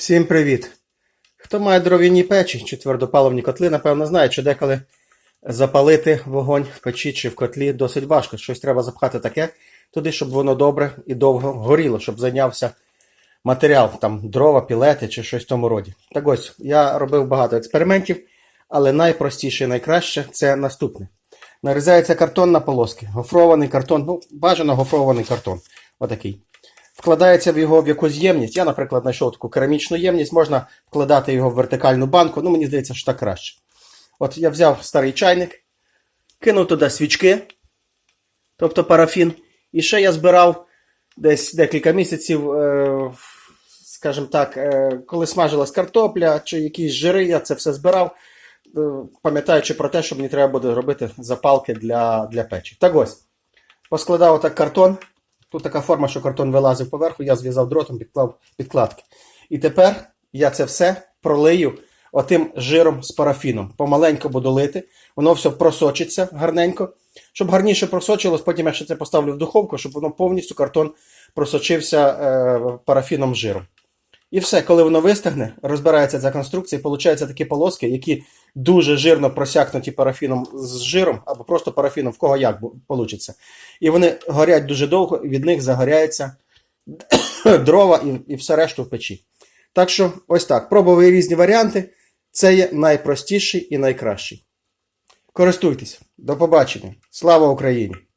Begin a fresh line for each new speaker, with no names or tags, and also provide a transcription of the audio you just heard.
Всім привіт! Хто має дров'яні печі чи твердопаливні котли, напевно, знає, що деколи запалити вогонь в печі чи в котлі досить важко. Щось треба запхати таке туди, щоб воно добре і довго горіло, щоб зайнявся матеріал, там дрова, пілети чи щось в тому роді. Так ось, я робив багато експериментів, але найпростіше і найкраще це наступне. Нарізається картон на полоски, гофрований картон, ну, бажано гофрований картон. Отакий вкладається в його в якусь ємність. Я, наприклад, знайшов таку керамічну ємність, можна вкладати його в вертикальну банку. Ну, мені здається, що так краще. От я взяв старий чайник, кинув туди свічки, тобто парафін. І ще я збирав десь декілька місяців, е, скажімо так, е, коли смажилась картопля чи якісь жири, я це все збирав, е, пам'ятаючи про те, що мені треба буде робити запалки для, для печі. Так ось, поскладав отак картон. Тут така форма, що картон вилазив поверху, я зв'язав дротом, підклав підкладки. І тепер я це все пролию отим жиром з парафіном. Помаленько буду лити, воно все просочиться гарненько. Щоб гарніше просочилось, потім я ще це поставлю в духовку, щоб воно повністю картон просочився е, парафіном жиром. І все, коли воно вистигне, розбирається ця конструкція, і получаються такі полоски, які дуже жирно просякнуті парафіном з жиром, або просто парафіном, в кого як вийде. І вони горять дуже довго, від них загоряється дрова і, і все решту в печі. Так що, ось так, пробували різні варіанти. Це є найпростіший і найкращий. Користуйтесь. До побачення. Слава Україні!